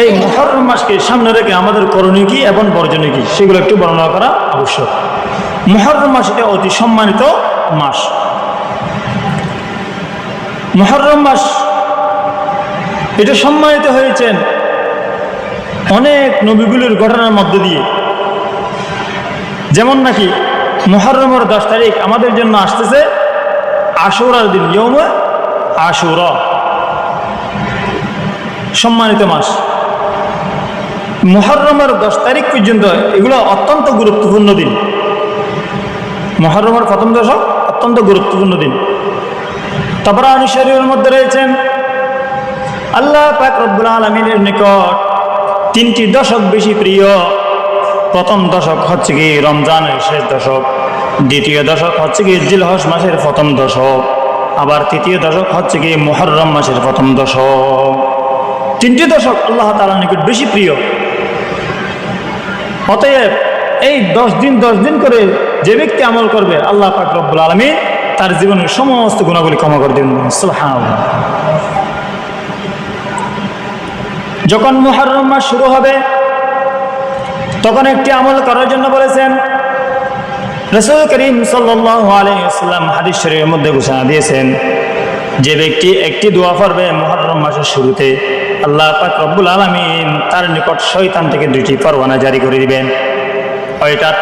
এই মহরম মাসকে সামনে রেখে আমাদের করণীয় কি এবং বর্জনীয় কি? সেগুলো একটু বর্ণনা করা আবশ্যক। মহরম মাস এটা অতি সম্মানিত মাস। মহরম মাস, এটা সম্মানিত হয়েছেন অনেক নবীগুলির ঘটনার মধ্য দিয়ে। যেমন নাকি মহরমের দশ তারিখ আমাদের জন্য আসতেছে আশুরার দিন ইয়ম আশুরা। সম্মানিত মাস। মহরমের দশ তারিখ পর্যন্ত এগুলো অত্যন্ত গুরুত্বপূর্ণ দিন। মহরমের প্রথম দশক অত্যন্ত গুরুত্বপূর্ণ দিন। তবরানি শরীরের মধ্যে রয়েছেন আল্লাহ পাক রব্বুল আলমিনের নিকট তিনটি দশক বেশি প্রিয়। প্রথম দশক হচ্ছে কি রমজানের শেষ দশক, দ্বিতীয় দশক হচ্ছে কি জিলহস মাসের প্রথম দশক, আবার তৃতীয় দশক হচ্ছে কি মুহররম মাসের প্রথম দশক। তিনটি দশক আল্লাহ তাআলার নিকট বেশি প্রিয়। অতএব এই দশ দিন দশ দিন করে যে ব্যক্তি আমল করবে, আল্লাহ পাক রব্বুল আলমী তার জীবনের সমস্ত গুণাগুলি ক্ষমা করে দিন যখন মুহররম মাস শুরু হবে, তখন একটি আমল করার জন্য বলেছেন, রসুল করিম সাল্লাম হাদিস শরীরের মধ্যে ঘোষণা দিয়েছেন, যে ব্যক্তি একটি দোয়া পড়বে মুহররম মাসের শুরুতে আল্লাহ পাক রব্বুল আলমিন তার নিকট শৈতান থেকে দুইটি পরোয়ানা জারি করে দিবেন। ওইটার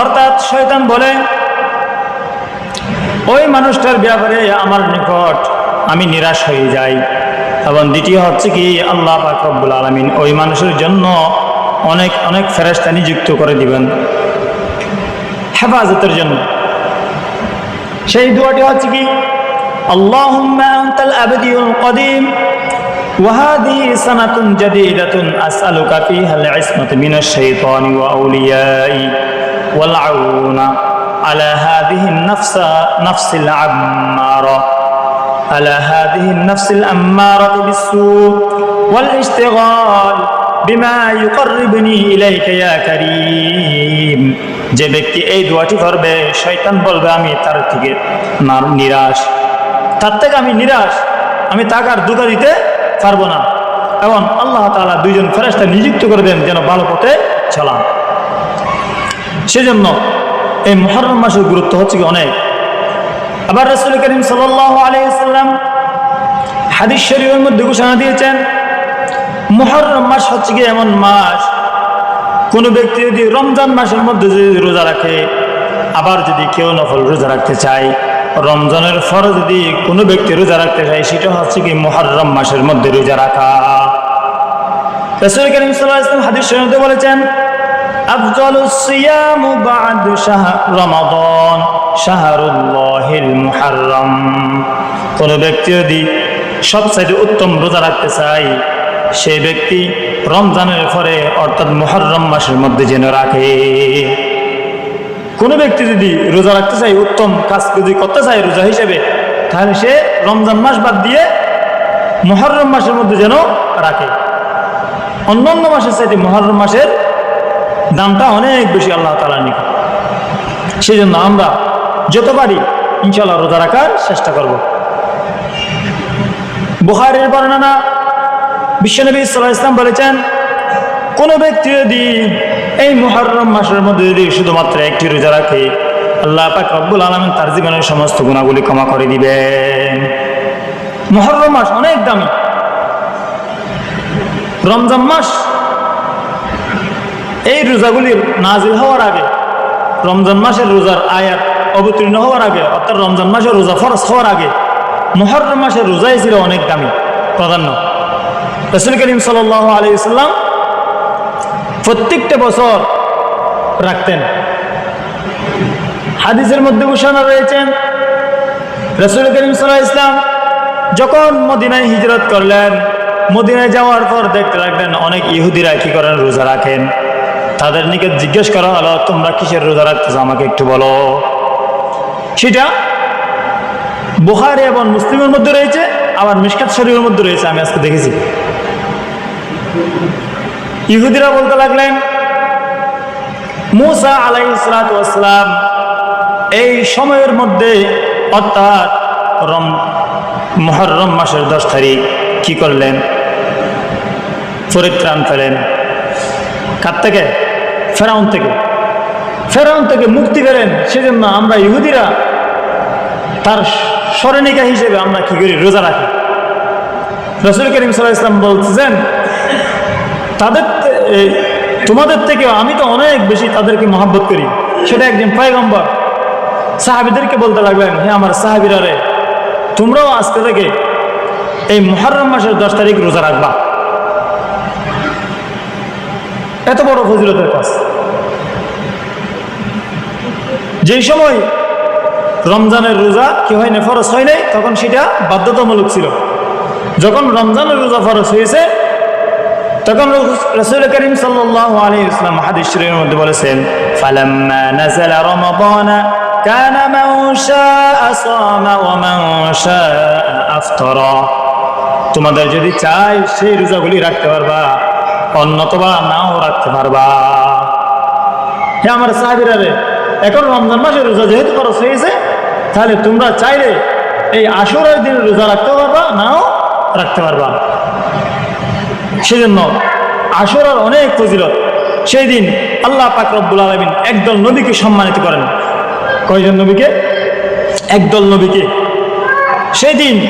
অর্থাৎ শৈতান বলে, ওই মানুষটার ব্যাপারে আমার নিকট আমি নিরাশ হয়ে যাই। এবং দ্বিতীয় হচ্ছে কি, আল্লাহ পাক রব্বুল আলমিন ওই মানুষের জন্য অনেক অনেক ফেরাস্তা নিযুক্ত করে দিবেন হেফাজতের জন্য। সেই দোয়াটি হচ্ছে কি আল্লাহ আবদিউল وهذه سنة جديدة أسألك فيها العصمة من الشيطان وأوليائي والعون على هذه النفس نفس العمارة على هذه النفس الأمارة بالسوء والاشتغال বিমা ইউকাররিবনি ইলাইকা ইয়া কারীম যে ব্যক্তি এই দোয়াটি করবে শয়তান বলবে আমি তার থেকে না- নিরাশ তার থেকে আমি নিরাশ আমি তাকে আর দুঃখ দিতে পারব না। এবং আল্লাহ তাআলা দুইজন ফেরেশতা নিযুক্ত করে দেন যেন ভালো পথে চলান। সেজন্য এই মহরম মাসের গুরুত্ব হচ্ছে কি অনেক। আবার রসুল করিম সাল্লাল্লাহু আলাইহি সাল্লাম হাদিস শরীফের মধ্যে ঘোষণা দিয়েছেন, মুহররম মাস হচ্ছে কি এমন মাস, কোনো ব্যক্তি যদি রমজান মাসের মধ্যে যদি রোজা রাখে, আবার যদি কেউ নফল রোজা রাখতে চায় রমজানের পরে যদি কোনো ব্যক্তি রোজা রাখতে চায়, সেটা হচ্ছে কি মুহররম মাসের মধ্যে রোজা রাখা। শরীফে বলেছেন মুহাররম। কোন ব্যক্তি যদি সবচাইতে উত্তম রোজা রাখতে চাই সেই ব্যক্তি রমজানের পরে অর্থাৎ মুহররম মাসের মধ্যে যেন রাখে। কোনো ব্যক্তি যদি রোজা রাখতে চায়, উত্তম কাজ যদি করতে চায় রোজা হিসেবে, তাহলে সে রমজান মাস বাদ দিয়ে মুহররম মাসের মধ্যে যেন রাখে। অন্যান্য মাসের চাইতে মহরম মাসের দামটা অনেক বেশি আল্লাহ তালার নিকট। সেই জন্য আমরা যত পারি ইনশাল্লাহ রোজা রাখার চেষ্টা করব। বুহারের বর্ণনা বিশ্বনবী ইসলাম বলেছেন কোনো ব্যক্তি যদি এই মুহররম মাসের মধ্যে যদি শুধুমাত্র একটি রোজা রাখে, আল্লাহ পাক রব্বুল আলমিন তার জীবনের সমস্ত গুণাগুলি ক্ষমা করে দিবেন। মুহররম মাস অনেক দামি। রমজান মাস, এই রোজাগুলির নাজিল হওয়ার আগে, রমজান মাসের রোজার আয়াত অবতীর্ণ হওয়ার আগে, অর্থাৎ রমজান মাসের রোজা ফরস হওয়ার আগে মহরম মাসের রোজাই ছিল অনেক দামি। প্রাধান্য। রসুল করিম সাল আলী ইসলাম প্রত্যেকটা বছর রাখতেন। হাদিসের মধ্যে ঘোষণা রয়েছেন, রসুল করিম সাল্লাহ ইসলাম যখন মদিনায় হিজরত করলেন, মদিনায় যাওয়ার পর দেখতে লাগলেন অনেক ইহুদিরা কি করেন, রোজা রাখেন। তাদের নিকে জিজ্ঞেস করা হলো, তোমরা কিসের রোজা রাখতেছো? আমাকে একটু বলো। সেটা বুহারি এবং মুসলিমের মধ্যে রয়েছে, আবার মিসকাত শরীফের মধ্যে রয়েছে, আমি আজকে দেখেছি। ইহুদিরা বলতে লাগলেন, মুসা আলাই এই সময়ের মধ্যে অর্থাৎ রম মহরম মাসের দশ তারিখ কি করলেন? পরিত্রাণ পেলেন। কার থেকে? ফেরাউন থেকে। ফেরাউন থেকে মুক্তি পেলেন। সেজন্য আমরা ইহুদিরা তার স্মরণিকা হিসেবে আমরা কি করি? রোজা রাখি। রসুল করিম সাল্লাহ ইসলাম বলতেছেন তাদের তোমাদের থেকে আমি তো অনেক বেশি তাদেরকে মহাব্বত করি। সেটা একজন পয়গম্বর। সাহাবিদেরকে বলতে লাগলেন, হে আমার সাহাবিরা রে, তোমরাও আজকে থেকে এই মহরম মাসের দশ তারিখ রোজা রাখবা। এত বড় ফজিলতের কাজ। যেই সময় রমজানের রোজা কি হয় না, ফরজ হয় নাই, তখন সেটা বাধ্যতামূলক ছিল। যখন রমজানের রোজা ফরজ হয়েছে তখন রসুল করিম সাল্লাল্লাহু আলাইহি ইসলাম হাদিস শরীফের মধ্যে বলেছেন, ফালাম্মা নাযালা রমাদান, কান মান শাআ সামা ওয়া মান শাআ আফতারা। তোমাদের যদি চাই সেই রোজাগুলি রাখতে পারবা, অন্যতবা নাও রাখতে পারবা। হে আমার সাহাবিরা রে, এখন রমজান মাসের রোজা যেহেতু খরচ হয়েছে, তাহলে তোমরা চাইলে এই আশুরার দিন রোজা রাখতে পারবা, নাও রাখতে পারবা। সেজন্য আশুরার অনেক ফজিলত। সেই দিন আল্লাহ পাক রব্বুল আলমিন একদল নবীকে সম্মানিত করেন। কয়জন নবীকে? একদল নবীকে। সেই দিন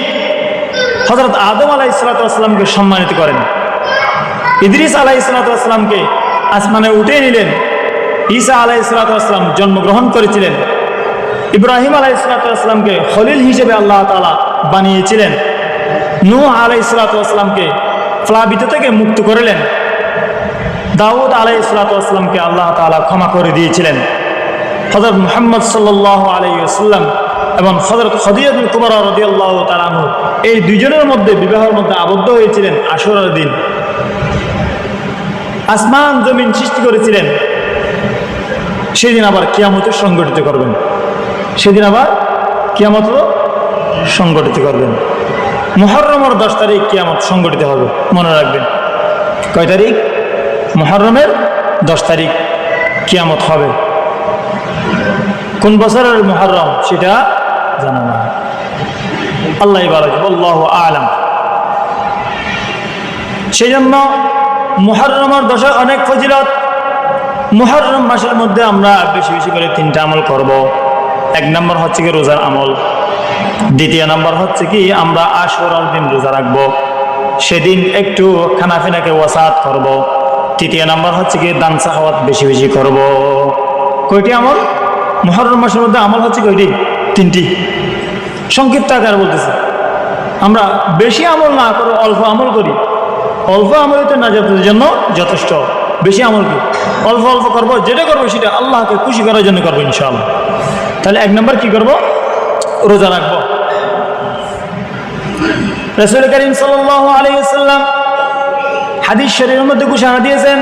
হজরত আদম আলাহ ইসলাতামকে সম্মানিত করেন। ইদ্রিস আলাহ ইসলাতামকে আসমানে উঠে নিলেন। ঈসা আলাহ ইসলাতাম জন্মগ্রহণ করেছিলেন। ইব্রাহিম আলাহ ইসলাতামকে খলিল হিসেবে আল্লাহ তালা বানিয়েছিলেন। নূহ আলাহ ইসলাতামকে ফ্লাবিত থেকে মুক্ত করলেন। দাউদ আলাহ ইসলাতামকে আল্লাহ তালা ক্ষমা করে দিয়েছিলেন। হজরত মোহাম্মদ সাল্লাহ আলাইসাল্লাম এবং হজরত খদিয়াতুল কুমার রদি আল্লাহ এই দুজনের মধ্যে বিবাহের মধ্যে আবদ্ধ হয়েছিলেন আশুরার দিন। আসমান জমিন সৃষ্টি করেছিলেন। সেদিন আবার কিয়ামতের সংগঠিত করবেন। সেদিন আবার কিয়ামত সংগঠিত করবেন। মহরমের দশ তারিখ কিয়ামত সংগঠিত হবে, মনে রাখবেন। কয় তারিখ? মহরমের দশ তারিখ কিয়ামত হবে। কোন বছরের মহরম সেটা জানা না আল্লাহ আল্লাহ আলম। সেই জন্য মুহররমের দশক অনেক ফজিলত। মুহররম মাসের মধ্যে আমরা বেশি বেশি করে তিনটা আমল করব। এক নম্বর হচ্ছে কি রোজার আমল। দ্বিতীয় নাম্বার হচ্ছে কি, আমরা আশুরার দিন রোজা রাখব, সেদিন একটু খানাফিনাকে ওয়াসাত করব। তৃতীয় নাম্বার হচ্ছে কি, দান সাহাওয়াত বেশি বেশি করব। কয়টি আমল? মুহররম মাসের মধ্যে আমল হচ্ছে কয়টি? তিনটি। সংক্ষিপ্ত আকার বলতেছে। আমরা বেশি আমল না করে অল্প আমল করি। অল্প আমলই তো নাজাতের জন্য যথেষ্ট। বেশি আমল কি অল্প অল্প করব, যেটা করব সেটা আল্লাহকে খুশি করার জন্য করব ইনশাআল্লাহ। তাহলে এক নম্বর কি করব? রোজা রাখবো রসুল করিম সাল্লাম হাদিস শরীরের মধ্যে ঘোষণা দিয়েছেন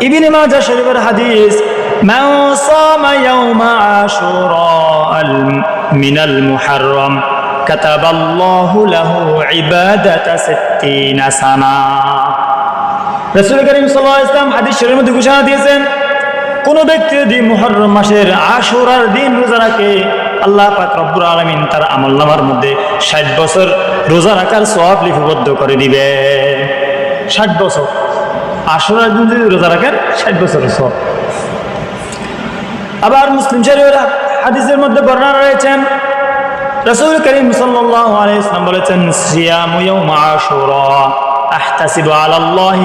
ইবিনে মাজা শরীফের হাদিস من صام يوم عاشوراء من المحرم كتب الله له عبادة ستين سنة রসুল করিম সাল্লাহ ইসলাম হাদিস শরীরের মধ্যে ঘোষণা দিয়েছেন কোন ব্যক্তি যদি মুহররম মাসের আশুরার দিন রোজা রাখে আল্লাহ পাক রব্বুর আলমিন তার আমল মধ্যে ষাট বছর রোজা রাখার সব লিপিবদ্ধ করে দিবে। ষাট বছর। আশুরার দিন যদি রোজা রাখেন, ষাট বছরের সব আবার মুসলিম শরীফের হাদিসের মধ্যে বর্ণনা রয়েছেন, রসুল করিম সাল্লাল্লাহু আলাইহি ওয়াসাল্লাম বলেছেন, সিয়ামু আশুরা, আহতাসিবু আলা আল্লাহ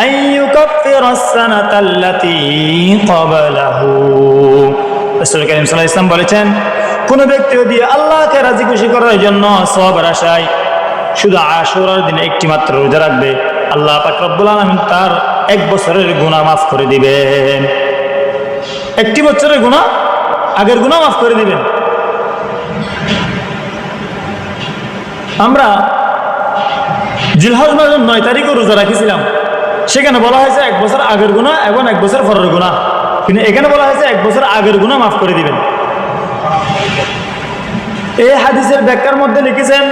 আন ইউকাফিরা আস-সানাতা আল্লাতী ক্বাবলাহু। রসুল করিম সাল্লাল্লাহু আলাইহি বলেছেন কোন ব্যক্তি যদি আল্লাহকে রাজি খুশি করার জন্য সবার আশায়। শুধু আশুরার দিনে একটি মাত্র রোজা রাখবে, আল্লাহ পাক রব্বুল আলামিন তার এক বছরের গুনাহ মাফ করে দিবেন। একটি বছরের গুণা আগের গুণা মাফ করে দিবেন। আমরা জিলহজ মাসের নয় তারিখও রোজা রাখিছিলাম। সেখানে বলা হয়েছে এক বছর আগের গুণা এবং এক বছর পরের গুণা কিন্তু এখানে বলা হয়েছে এক বছর আগের গুণা মাফ করে দিবেন। এই হাদিসের ব্যাখ্যার মধ্যে লিখেছেন,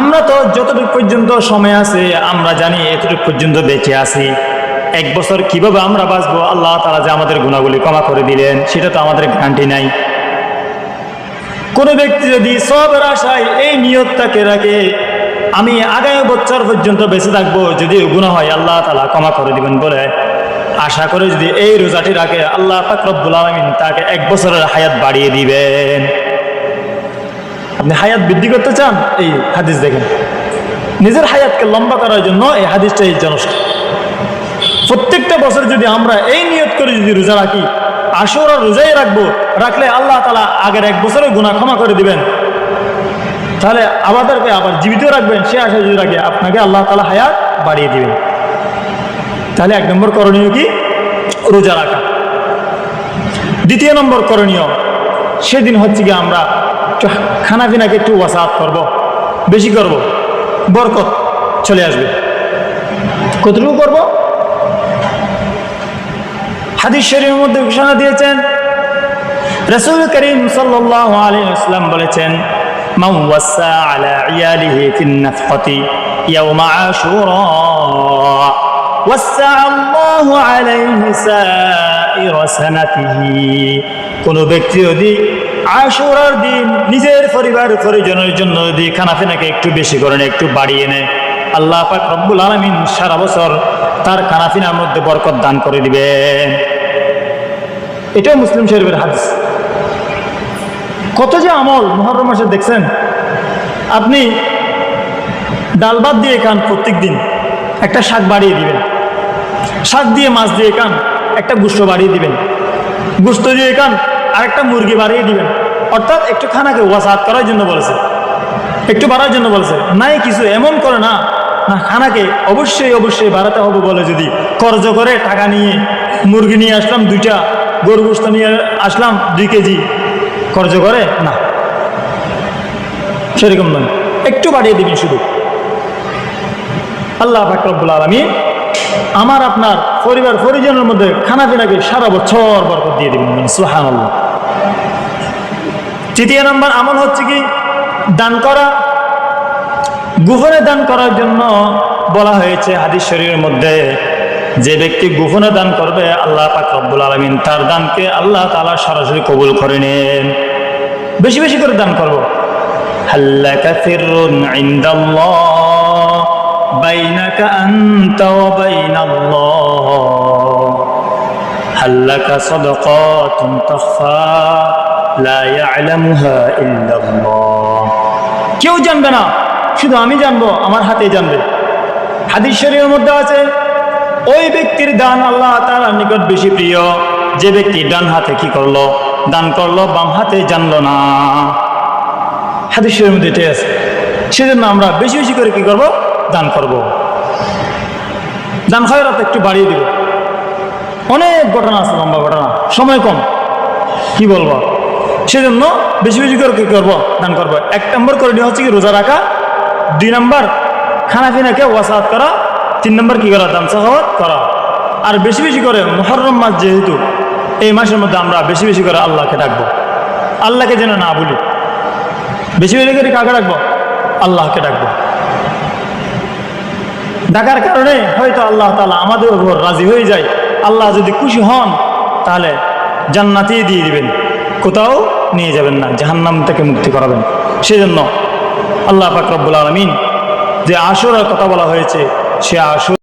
আমরা তো যতটুকু পর্যন্ত সময় আছে, আমরা জানি এতটুকু পর্যন্ত বেঁচে আছি। এক বছর কীভাবে আমরা বাঁচবো? আল্লাহ তারা যে আমাদের গুণাগুলি ক্ষমা করে দিলেন, সেটা তো আমাদের গ্যারান্টি নাই। কোন ব্যক্তি যদি সবের আশায় এই নিয়তটাকে রাখে, আমি আগামী বছর পর্যন্ত বেঁচে থাকব, যদি গুণ হয়, আল্লাহ তালা ক্ষমা করে দিবেন বলে আশা করে যদি এই রোজাটি রাখে, আল্লাহ ফাকরবুল আলমিন তাকে এক বছরের হায়াত বাড়িয়ে দিবেন। আপনি হায়াত বৃদ্ধি করতে চান, এই হাদিস দেখেন। নিজের হায়াতকে লম্বা করার জন্য এই হাদিসটা এই জনষ্ট প্রত্যেকটা বছর যদি আমরা এই নিয়ত করে যদি রোজা রাখি আসর রোজাই রাখব, রাখলে আল্লাহ তালা আগের এক বছরের গুণা ক্ষমা করে দিবেন। তাহলে আমাদেরকে আবার জীবিত রাখবেন সে আশা যদি রাখে আপনাকে আল্লাহ তালা হায়াত বাড়িয়ে দিবেন। তাহলে এক নম্বর করণীয় কি? রোজা রাখা। দ্বিতীয় নম্বর করণীয়, সেদিন হচ্ছে কি আমরা একটু খানা পিনাকে একটু ওয়াসাত করব বেশি করব বরকত চলে আসবে কতটুকু করব হাদিস শরীফের মধ্যে ঘোষণা দিয়েছেন রসুল করিম সাল্লাহ আলাইহি বলেছেন من وسع على عياله في النفقة يوم عاشوراء وسع الله عليه سائر سنته কোন ব্যক্তি যদি আশুরার দিন নিজের পরিবার পরিজনের জন্য যদি খানাফিনাকে একটু বেশি করেন একটু বাড়িয়ে নেয়, আল্লাহ পাক রব্বুল আলমিন সারা বছর তার খানাফিনার মধ্যে বরকত দান করে দিবেন এটাও মুসলিম শরীফের হাদিস। কত যে আমল মহরম মাসে দেখছেন, আপনি ডাল ভাত দিয়ে খান প্রত্যেক দিন, একটা শাক বাড়িয়ে দিবেন। শাক দিয়ে মাছ দিয়ে খান, একটা গুস্ত বাড়িয়ে দিবেন। গুস্ত দিয়ে খান আর একটা মুরগি বাড়িয়ে দিবেন। অর্থাৎ একটু খানাকে ওয়াসাত করার জন্য বলেছে। একটু বাড়ার জন্য বলেছে। নাই কিছু এমন করে না। না, খানাকে অবশ্যই অবশ্যই বাড়াতে হবে বলে যদি কর্জ করে টাকা নিয়ে মুরগি নিয়ে আসলাম, দুইটা গরু গোস্ত নিয়ে আসলাম, দুই কেজি খরচ করে, না। সেরকম নয়। একটু বাড়িয়ে দিবেন শুধু। আল্লাহ ফাকরবুল আলমী আমার আপনার পরিবার পরিজনের মধ্যে খানা পিনাকে সারা বছর বরকত দিয়ে দিবেন সুহান তৃতীয় নম্বর আমল হচ্ছে কি? দান করা। গুহনে দান করার জন্য বলা হয়েছে হাদিস শরীরের মধ্যে, যে ব্যক্তি গোপনে দান করবে, আল্লাহ পাক রব্বুল আলমিন তার দানকে আল্লাহ তালা সরাসরি কবুল করে নেন। বেশি বেশি করে দান করব। হাল্লাকা ফিরুন ইনদাল্লাহ। বাইনাকা আনতা ওয়া বাইনাল্লাহ হাল্লাকা সাদাকাতুন তাখফা লা ইয়ালামুহা ইল্লাল্লাহ কেউ জানবে না, শুধু আমি জানব, আমার হাতে জানবে। হাদিস শরীফের মধ্যে আছে, ওই ব্যক্তির দান আল্লাহ তার নিকট বেশি প্রিয়। যে ব্যক্তি ডান হাতে কি করল? দান করল, বাম হাতে জানলো না। হাদিসের মধ্যে এটাই আছে। সেজন্য আমরা বেশি বেশি করে কি করব? দান করব। দান খয়রাত একটু বাড়িয়ে দিব। অনেক ঘটনা আছে, লম্বা ঘটনা। সময় কম। কি বলব? সেজন্য বেশি বেশি করে কি করব? দান করব। এক নম্বর করে নিয়ে হচ্ছে কি, রোজা রাখা। দুই নম্বর, খানা পিনাকে ওয়াসাত করা। তিন নম্বর কি করা? দাম সাহাবাত করা। আর বেশি বেশি করে মহরম মাস যেহেতু, এই মাসের মধ্যে আমরা বেশি বেশি করে আল্লাহকে ডাকবো। আল্লাহকে যেন না বলি। বেশি বেশি করে কাকে ডাকবো? আল্লাহকে ডাকবো। ডাকার কারণে হয়তো আল্লাহ তালা আমাদের উপর রাজি হয়ে যায়। আল্লাহ যদি খুশি হন, তাহলে জান্নাতেই দিয়ে দিবেন। কোথাও নিয়ে যাবেন না, জাহান্নাম থেকে মুক্তি করাবেন। সেজন্য আল্লাহ পাক আলমিন যে আসরের কথা বলা হয়েছে, সে আসর